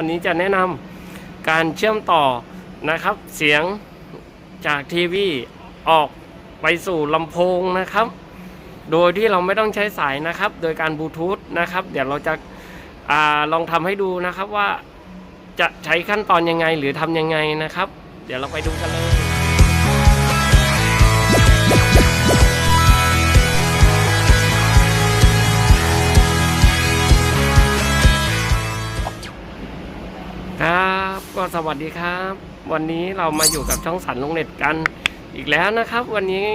วันนี้จะแนะนำการเชื่อมต่อนะครับ เสียงจากทีวีออกไปสู่ลำโพงนะครับ โดยที่เราไม่ต้องใช้สายนะครับ โดยการบลูทูธนะครับ เดี๋ยวเราจะอาลองทำให้ดูนะครับว่าจะใช้ขั้นตอนยังไงหรือทำยังไงนะครับ เดี๋ยวเราไปดูกันเลย ก็สวัสดีครับ วันนี้เรามาอยู่กับช่องสันลงเน็ตกันอีกแล้วนะครับ วันนี้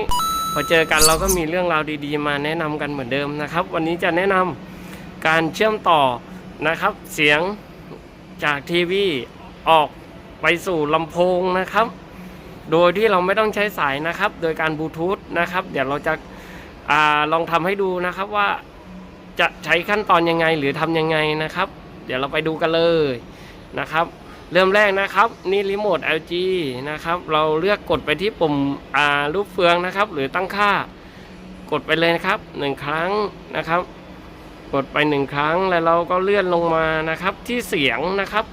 พอเจอกันเราก็มีเรื่องราวดีๆ มาแนะนำกันเหมือนเดิมนะครับ วันนี้จะแนะนำการเชื่อมต่อนะครับ เสียงจากทีวีออกไปสู่ลำโพงนะครับ โดยที่เราไม่ต้องใช้สายนะครับ โดยการบลูทูธนะครับ เดี๋ยวเราจะอาลองทำให้ดูนะครับว่าจะใช้ขั้นตอนยังไงหรือทำยังไงนะครับ เดี๋ยวเราไปดูกันเลยนะครับ เริ่มแรกนะครับนี่รีโมท LG นะครับเราเลือกกดไปที่ปุ่มอ่ารูปเฟืองนะครับ หรือตั้งค่ากดไปเลยนะครับหนึ่งครั้งนะครับ กดไปหนึ่งครั้งแล้วเราก็เลื่อนลงมานะครับที่เสียงนะครับ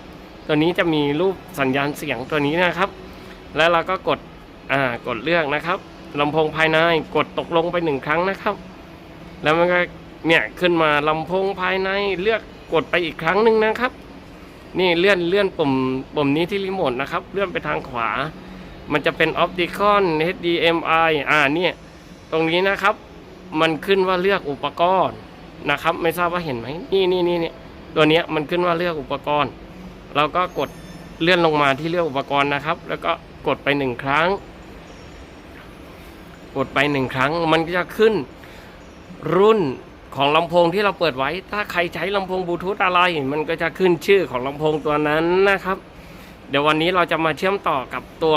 ตัวนี้จะมีรูปสัญญาณเสียงตัวนี้นะครับ แล้วเราก็กดอ่ากดเลือกนะครับลำโพงภายในกดตกลงไปหนึ่งครั้งนะครับ แล้วมันก็เนี่ยขึ้นมาลำโพงภายในเลือกกดไปอีกครั้งหนึ่งนะครับ นี่เลื่อนเลื่อนปุ่มปุ่มนี้ที่รีโมทนะครับ เลื่อนไปทางขวา มันจะเป็นออปติคอน HDMI อ่าเนี่ยตรงนี้นะครับ มันขึ้นว่าเลือกอุปกรณ์นะครับ ไม่ทราบว่าเห็นไหมนี่นี่นี่เนี่ยตัวเนี้ยมันขึ้นว่าเลือกอุปกรณ์ เราก็กดเลื่อนลงมาที่เลือกอุปกรณ์นะครับ แล้วก็กดไปหนึ่งครั้ง กดไปหนึ่งครั้ง มันก็จะขึ้นรุ่น ของลำโพงที่เราเปิดไว้ ถ้าใครใช้ลำโพงบลูทูธอะไร มันก็จะขึ้นชื่อของลำโพงตัวนั้นนะครับ เดี๋ยววันนี้เราจะมาเชื่อมต่อกับตัว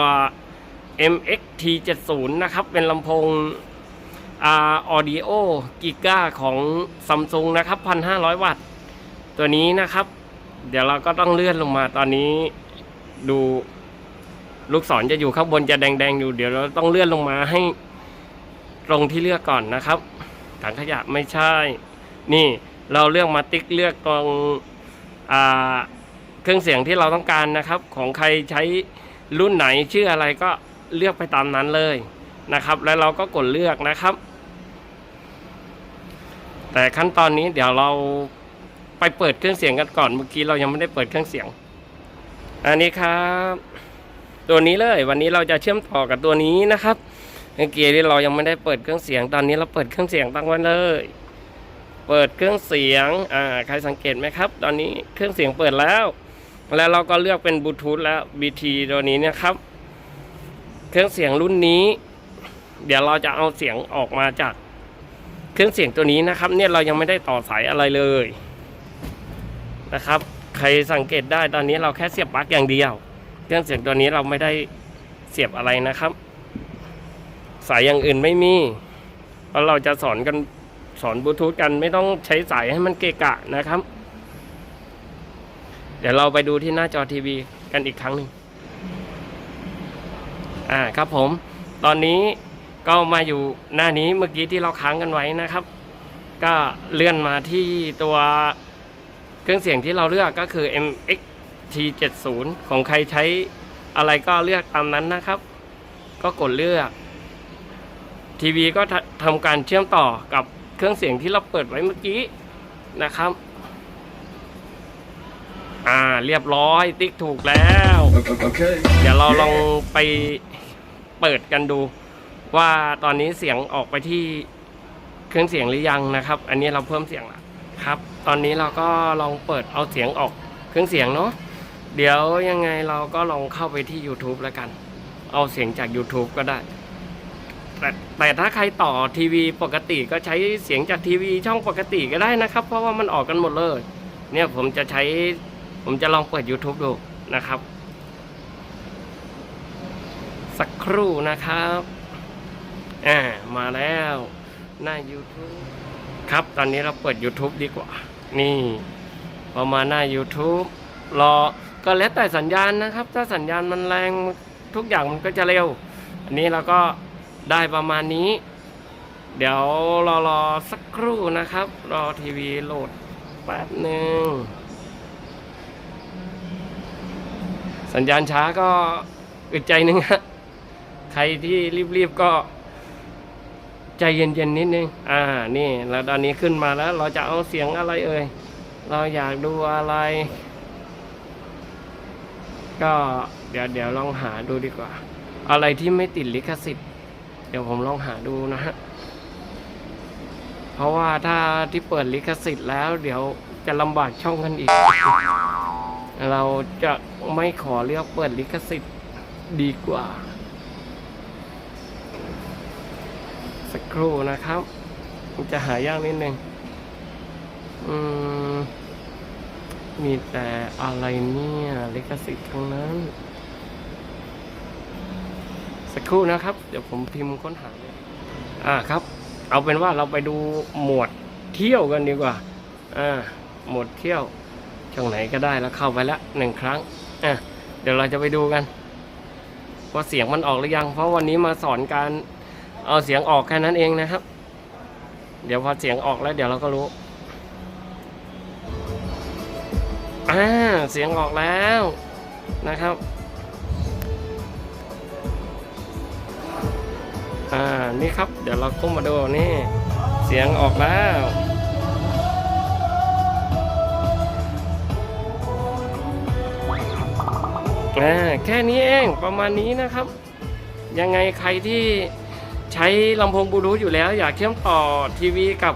MXT70 นะครับ เป็นลำโพงอ่า Audio Giga ของซัมซุงนะครับ 1,500 วัตต์ ตัวนี้นะครับ เดี๋ยวเราก็ต้องเลื่อนลงมาตอนนี้ดูลูกศรจะอยู่ข้างบนจะแดงๆอยู่ เดี๋ยวเราต้องเลื่อนลงมาให้ตรงที่เลือกก่อนนะครับ ถังขยะไม่ใช่ นี่เราเลือกมาติ๊กเลือกตรงอเครื่องเสียงที่เราต้องการนะครับ ของใครใช้รุ่นไหนชื่ออะไรก็เลือกไปตามนั้นเลยนะครับ แล้วเราก็กดเลือกนะครับ แต่ขั้นตอนนี้เดี๋ยวเราไปเปิดเครื่องเสียงกันก่อนเมื่อกี้เรายังไม่ได้เปิดเครื่องเสียง อันนี้ครับ ตัวนี้เลยวันนี้เราจะเชื่อมต่อกับตัวนี้นะครับ เมื่อกี้ที่เรายังไม่ได้เปิดเครื่องเสียงตอนนี้เราเปิดเครื่องเสียงตั้งไว้เลย เปิดเครื่องเสียงอ่าใครสังเกตไหมครับ ตอนนี้เครื่องเสียงเปิดแล้ว แล้วเราก็เลือกเป็นบลูทูธแล้ว BT ตัวนี้นะครับ เครื่องเสียงรุ่นนี้ เดี๋ยวเราจะเอาเสียงออกมาจากเครื่องเสียงตัวนี้นะครับ เนี่ยเรายังไม่ได้ต่อสายอะไรเลยนะครับ ใครสังเกตได้ตอนนี้เราแค่เสียบปลั๊กอย่างเดียว เครื่องเสียงตัวนี้เราไม่ได้เสียบอะไรนะครับ สายอย่างอื่นไม่มีเพราะเราจะสอนกันสอนบลูทูธกันไม่ต้องใช้สายให้มันเกะกะนะครับ เดี๋ยวเราไปดูที่หน้าจอทีวีกันอีกครั้งหนึ่งอ่าครับผม ตอนนี้ก็มาอยู่หน้านี้เมื่อกี้ที่เราค้างกันไว้นะครับ ก็เลื่อนมาที่ตัวเครื่องเสียงที่เราเลือกก็คือ MXT70 ของใครใช้อะไรก็เลือกตามนั้นนะครับ ก็กดเลือก ทีวีก็ทำการเชื่อมต่อกับเครื่องเสียงที่เราเปิดไว้เมื่อกี้นะครับ อ่าเรียบร้อยติ๊กถูกแล้ว Okay. เดี๋ยวเราลองไปเปิดกันดู ว่าตอนนี้เสียงออกไปที่เครื่องเสียงหรือยังนะครับ อันนี้เราเพิ่มเสียงละครับ ตอนนี้เราก็ลองเปิดเอาเสียงออกเครื่องเสียงเนาะเดี๋ยวยังไงเราก็ลองเข้าไปที่ YouTube แล้วกัน เอาเสียงจาก YouTube ก็ได้ แต่แต่ถ้าใครต่อทีวีปกติก็ใช้เสียงจากทีวีช่องปกติก็ได้นะครับ เพราะว่ามันออกกันหมดเลย เนี่ยผมจะใช้ผมจะลองเปิด YouTube ดูนะครับ สักครู่นะครับอ่ามาแล้วหน้า YouTube ครับตอนนี้เราเปิด YouTube ดีกว่า นี่พอมาหน้า YouTube รอก็แล้วแต่สัญญาณนะครับ ถ้าสัญญาณมันแรงทุกอย่างมันก็จะเร็ว อันนี้เราก็ ได้ประมาณนี้ เดี๋ยวรอรอสักครู่นะครับ รอทีวีโหลดแป๊บหนึ่งสัญญาณช้าก็อึดใจหนึงฮะใครที่รีบๆก็ ใจเย็นๆนิดนึง อ่า นี่ แล้วตอนนี้ขึ้นมาแล้ว เราจะเอาเสียงอะไรเอ่ย เราอยากดูอะไร ก็เดี๋ยวเดี๋ยวลองหาดูดีกว่า อะไรที่ไม่ติดลิขสิทธิ์ ดี๋ยวผมลองหาดูนะฮะ เพราะว่าถ้าที่เปิดลิขสิทธิ์แล้ว เดี๋ยวจะลำบากช่องกันอีก เราจะไม่ขอเลือกเปิดลิขสิทธิ์ดีกว่า สักครู่นะครับ จะหายากนิดนึงอืมมีแต่อะไรเนี่ยลิขสิทธิ์ทั้งนั้น สักครู่นะครับ เดี๋ยวผมพิมพ์ค้นหาเลยอ่าครับ เอาเป็นว่าเราไปดูหมวดเที่ยวกันดีกว่าอ่าหมวดเที่ยวช่องไหนก็ได้แล้วเข้าไปล้วหนึ่งครั้งอะเดี๋ยวเราจะไปดูกันว่าเสียงมันออกหรือยัง เพราะวันนี้มาสอนการเอาเสียงออกแค่นั้นเองนะครับ เดี๋ยวพอเสียงออกแล้วเดี๋ยวเราก็รู้อ่าเสียงออกแล้วนะครับ อ่า นี่ครับ เดี๋ยวเราก้มมาดูนี่ เสียงออกแล้วแค่นี้เองประมาณนี้นะครับ ยังไงใครที่ใช้ลำโพงบลูทูธอยู่แล้ว อยากเชื่อมต่อทีวีกับ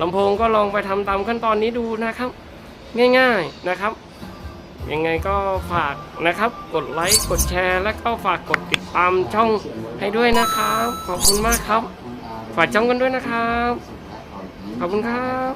ลำโพงก็ลองไปทำตามขั้นตอนนี้ดูนะครับ ง่าย ๆนะครับ ยังไงก็ฝากนะครับ กดไลค์ กดแชร์ และก็ฝากกดติดตามช่องให้ด้วยนะครับ ขอบคุณมากครับ ฝากช่องกันด้วยนะครับ ขอบคุณครับ